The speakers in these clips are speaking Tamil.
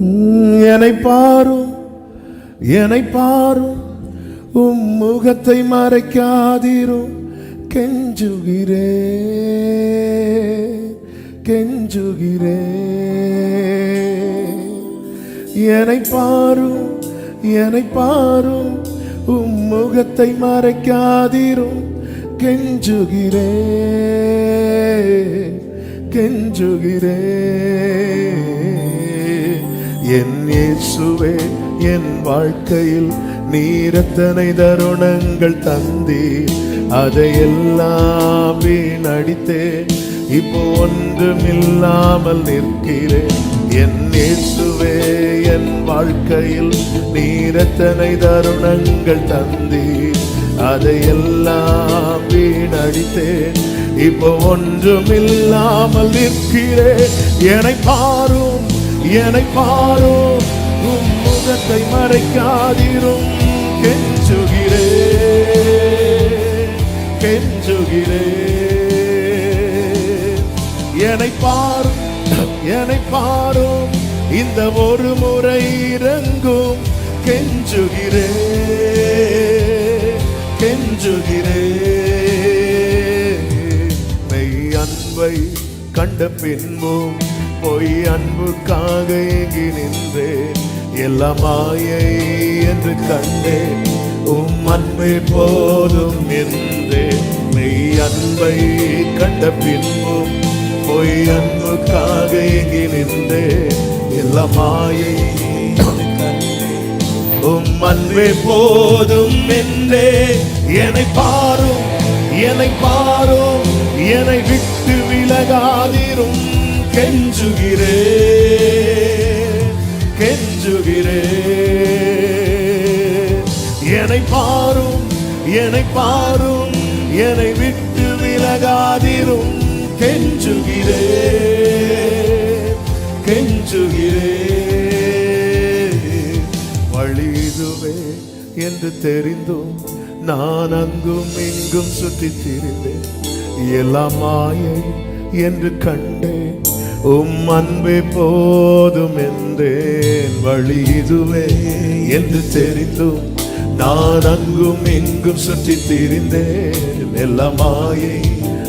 என்னை பாரும் என்னை பாரும் உம் முகத்தை மறைக்காதிரும். கெஞ்சுகிறே கெஞ்சுகிறே. என்னை பாரும் என்னை பாரும் உம் முகத்தை மறைக்காதிரும். கெஞ்சுகிறே கெஞ்சுகிறே. என் இயேசுவே என் வாழ்க்கையில் நீரத்தனை தருணங்கள் தந்தீர்? அதையெல்லாம் வீணடித்தேன் இப்போ ஒன்றுமில்லாமல் நிற்கிறேன். என் இயேசுவே என் வாழ்க்கையில் நீரத்தனை தருணங்கள் தந்தீர்? அதையெல்லாம் வீணடித்தேன் இப்போ ஒன்றுமில்லாமல் நிற்கிறேன். என்னை பாரும் என்னை பாரோ உம் முகத்தை மறைக்காதிரும். கெஞ்சுகிறே கெஞ்சுகிறே என்னை பாரும் என்னை பாரும் இந்த ஒரு முறை இறங்கும். கெஞ்சுகிறே கெஞ்சுகிறே மெய் அன்பை கண்ட பின்பும் பொய் அன்புக்காக இங்கு நின்றேன் எல்லாம் மாயை என்று கண்டேன் உம் அன்பை போதும் என்றேன் மெய் அன்பை கண்ட பின்பும் பொய் அன்புக்காக இங்கு நின்றேன் எல்லாம் மாயை உம் அன்பே போதும் என்றே என்னை பாரும் என்னை பாரும் என்னை விட்டு விலகாது. கெஞ்சுகிறே கெஞ்சுகிறே. என்னை பாரும் என்னை பாரும் என்னை விட்டு விலகாதிரும். கெஞ்சுகிறே கெஞ்சுகிறே. வழிதுவே என்று தெரிந்தும் நான் அங்கும் இங்கும் சுற்றித் திரிந்தேன் எல்லாம் மாயை என்று கண்டேன். உம் அன்பு போதும் என்றேன் வழி இதுவே என்று தெரிந்தும் நான் அங்கும் இங்கும் சுற்றி திரிந்தேன். எல்லாம்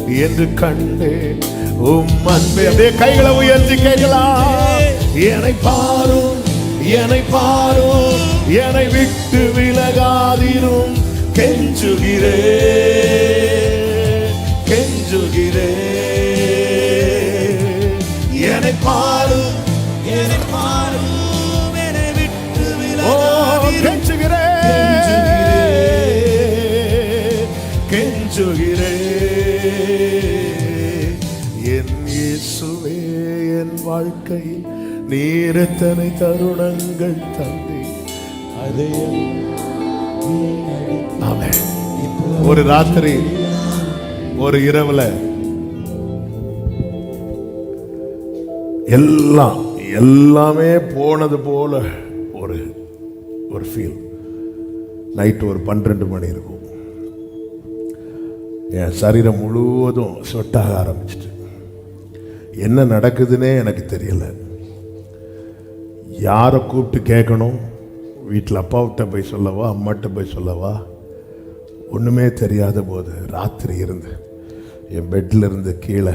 என்று கண்டேன். உம் அன்பு அப்படியே கைகளை உயர்த்தி கேட்கலாம். என்னை பாரும் என்னை பாரும் என்னை விட்டு விலகாதிரும். கெஞ்சுகிறேன். பாரும் என்னை பாரும் என்னை விட்டு ஓ விலகாதிரும் கெஞ்சுகிறே கெஞ்சுகிறே என் இயேசுவே என் வாழ்க்கையில் நீர் எத்தனை தருணங்கள் தந்தி அதை. ஒரு ராத்திரி ஒரு இரவுல எல்லாம் எல்லாமே போனது போல ஒரு ஒரு ஃபீல் நைட் ஒரு பன்னிரெண்டு மணி இருக்கும். என் சரீரம் முழுவதும் சொட்டாக ஆரம்பிச்சிட்டு. என்ன நடக்குதுன்னே எனக்கு தெரியல. யாரை கூப்பிட்டு கேட்கணும்? வீட்டில் அப்பாவிட்ட போய் சொல்லவா அம்மாட்ட போய் சொல்லவா? ஒன்றுமே தெரியாத போது ராத்திரி இருந்து என் பெட்டில் இருந்து கீழே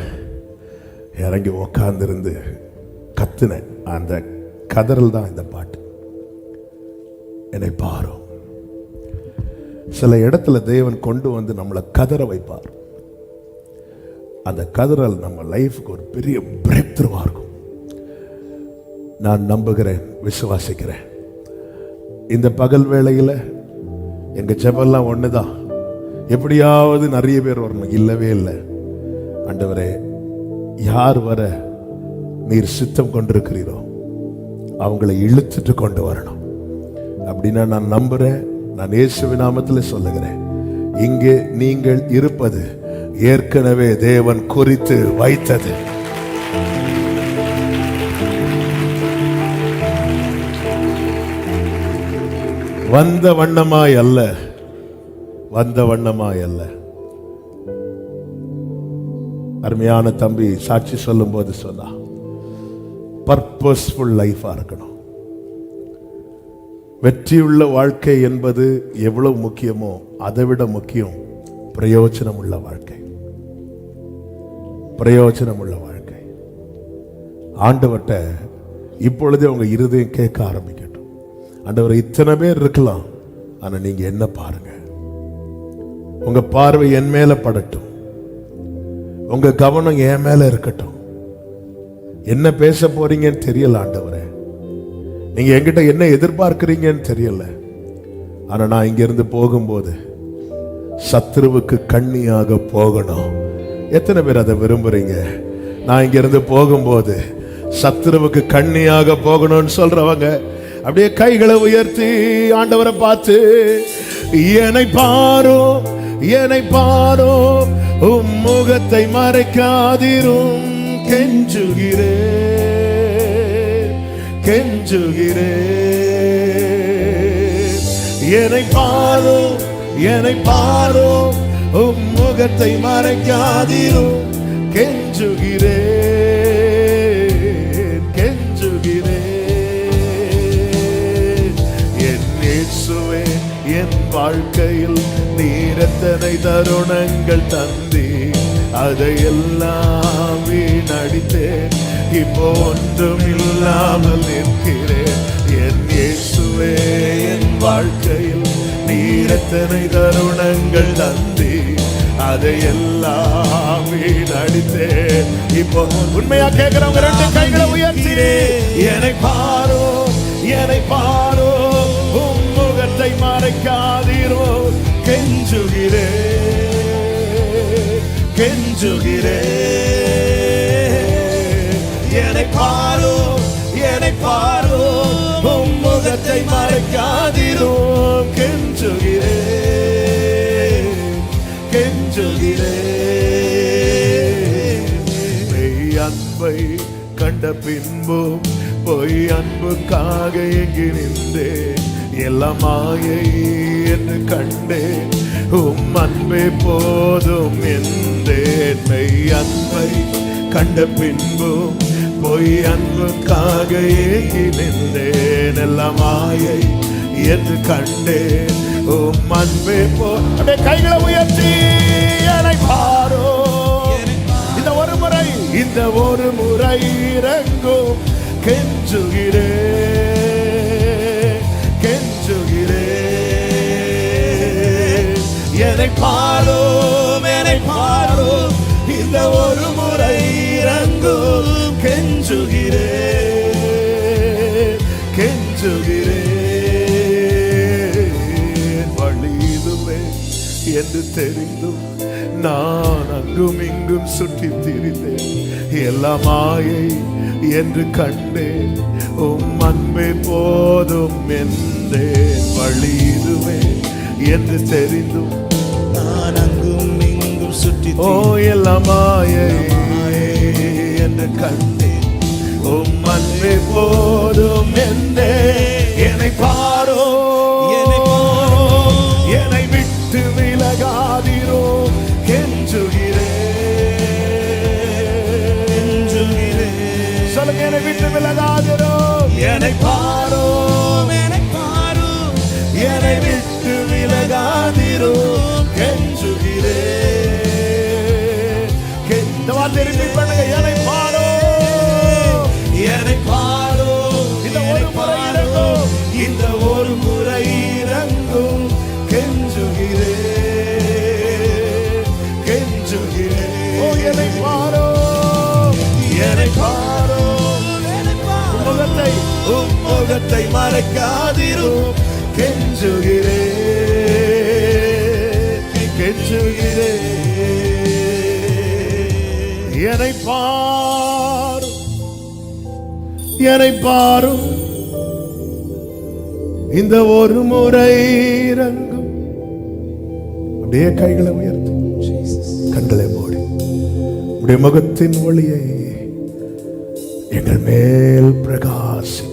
இறங்கி உக்காந்துருந்து கத்துனேன் அந்த கதறல் தான் இந்த பாட்டு. என்னை பாரும் சில இடத்துல தேவன் கொண்டு வந்து நம்மளை கதற வைப்பார். அந்த கதறல் நம்ம லைஃபுக்கு ஒரு பெரிய பிரேக் இருக்கும். நான் நம்புகிறேன் விசுவாசிக்கிறேன். இந்த பகல் வேளையில் எங்கள் ஜெபெல்லாம் ஒன்று தான் எப்படியாவது நிறைய பேர் வரணும். இல்லவே இல்லை. ஆண்டவரே யார் வர நீர் சித்தம் கொண்டிருக்கிறீரோ அவங்களை இழுத்துட்டு கொண்டு வரணும். அப்படின்னா நான் நம்புறேன் நான் இயேசுவின் நாமத்தில் சொல்லுகிறேன். இங்கே நீங்கள் இருப்பது ஏற்கனவே தேவன் குறித்து வைத்தது. வந்த வண்ணமாய் அல்ல வந்த வண்ணமாய் அல்ல. அருமையான தம்பி சாட்சி சொல்லும்போது சொன்னா பர்பஸ்ஃபுல் லைஃபா இருக்கணும். வெற்றியுள்ள வாழ்க்கை என்பது எவ்வளவு முக்கியமோ அதை விட முக்கியம் பிரயோஜனம் உள்ள வாழ்க்கை. பிரயோஜனம் உள்ள வாழ்க்கை. ஆண்டவர்கிட்ட இப்பொழுதே உங்க இருதயம் கேட்க ஆரம்பிக்கட்டும். ஆண்டவர் இத்தனை பேர் இருக்கலாம் ஆனா நீங்க என்ன பாருங்க? உங்க பார்வை என் மேல படட்டும். உங்க கவனம் என் மேல இருக்கட்டும். என்ன பேச போறீங்கன்னு தெரியல ஆண்டவரே. நீங்க என்கிட்ட என்ன எதிர்பார்க்கிறீங்கன்னு தெரியல. ஆனா நான் இங்கிருந்து போகும்போது சத்ருவுக்கு கண்ணியாக போகணும். எத்தனை பேர் அதை விரும்புறீங்க? நான் இங்கிருந்து போகும்போது சத்ருவுக்கு கண்ணியாக போகணும்னு சொல்றவங்க அப்படியே கைகளை உயர்த்தி ஆண்டவரை பார்த்து என்னை பாரோ என்னை பாரோ உம் முகத்தை மறைக்காதிரும். கெஞ்சுகிறே கெஞ்சுகிறே. என்னை பாரோ என்னை பாரோ உம் முகத்தை மறைக்காதிரும். கெஞ்சுகிறே கெஞ்சுகிறேன் என் இயேசுவே என் வாழ்க்கையில் நீரத்தனை தருணங்கள் தந்தி அதையெல்லாம் வீணடித்தேன். இப்போ ஒன்றும் இல்லாமல் நிற்கிறேன். என் இயேசுவே என் வாழ்க்கையில் நீரத்தனை தருணங்கள் தந்தி. அதையெல்லாம் வீணடித்தேன். இப்போ உண்மையா கேட்கிறவங்க ரெண்டு கைகளை உயர்த்தி. என்னை பாரோ என்னை பாரோ. உன் முகத்தை மறைக்காதீரோ. கெஞ்சுகிறேன். கெஞ்சுகிறே என்னை பாரோ என்னை பாரோ உம் முகத்தை மறைக்காதீரோ கெஞ்சுகிறே கெஞ்சுகிறே. மெய் அன்பை கண்ட பின்பும் பொய் அன்புக்காக எங்கி நின்றேன்? எல்லாம் மாயை என்று கண்டேன். உம் அன்பே போதும் என்றேன் மெய் அன்பை கண்ட பின்பு பொய் அன்புக்காக ஏங்கி எல்லாம் மாயை என்று கண்டேன். ஓ அன்பே போ. அப்படியே கைகளை உயர்த்தி என்னை பாரோ. இந்த ஒரு முறை இந்த ஒரு முறை இறங்கும். கெஞ்சுகிறே கெஞ்சுகிறே. என்னை பாரோ. இறங்கும் கெஞ்சுகிறே கெஞ்சுகிறே வழி இதுவே என்று தெரிந்தும் நான் அங்கும் இங்கும் சுற்றி திரிந்தேன் எல்லா மாயை என்று கண்டேன் உம் அன்பே போதும் என்றேன் வழி இதுவே என்று தெரிந்தும் நான் அங்கும் இங்கும் சுற்றி ஓ எல்லா மாயை என்று கண்டேன்? உம் அன்பே போதும் என்னை பாரோ பாரோ என்னை பாரோ முகத்தை உம் முகத்தை மறைக்காதிரும். கெஞ்சுகிறே கெஞ்சுகிறே. என்னை பாரும் என்னை பாரும். இந்த ஒரு முறை இறங்கும். அப்படியே கைகளை உடைய முகத்தின் ஒளியை எங்கள் மேல் பிரகாசி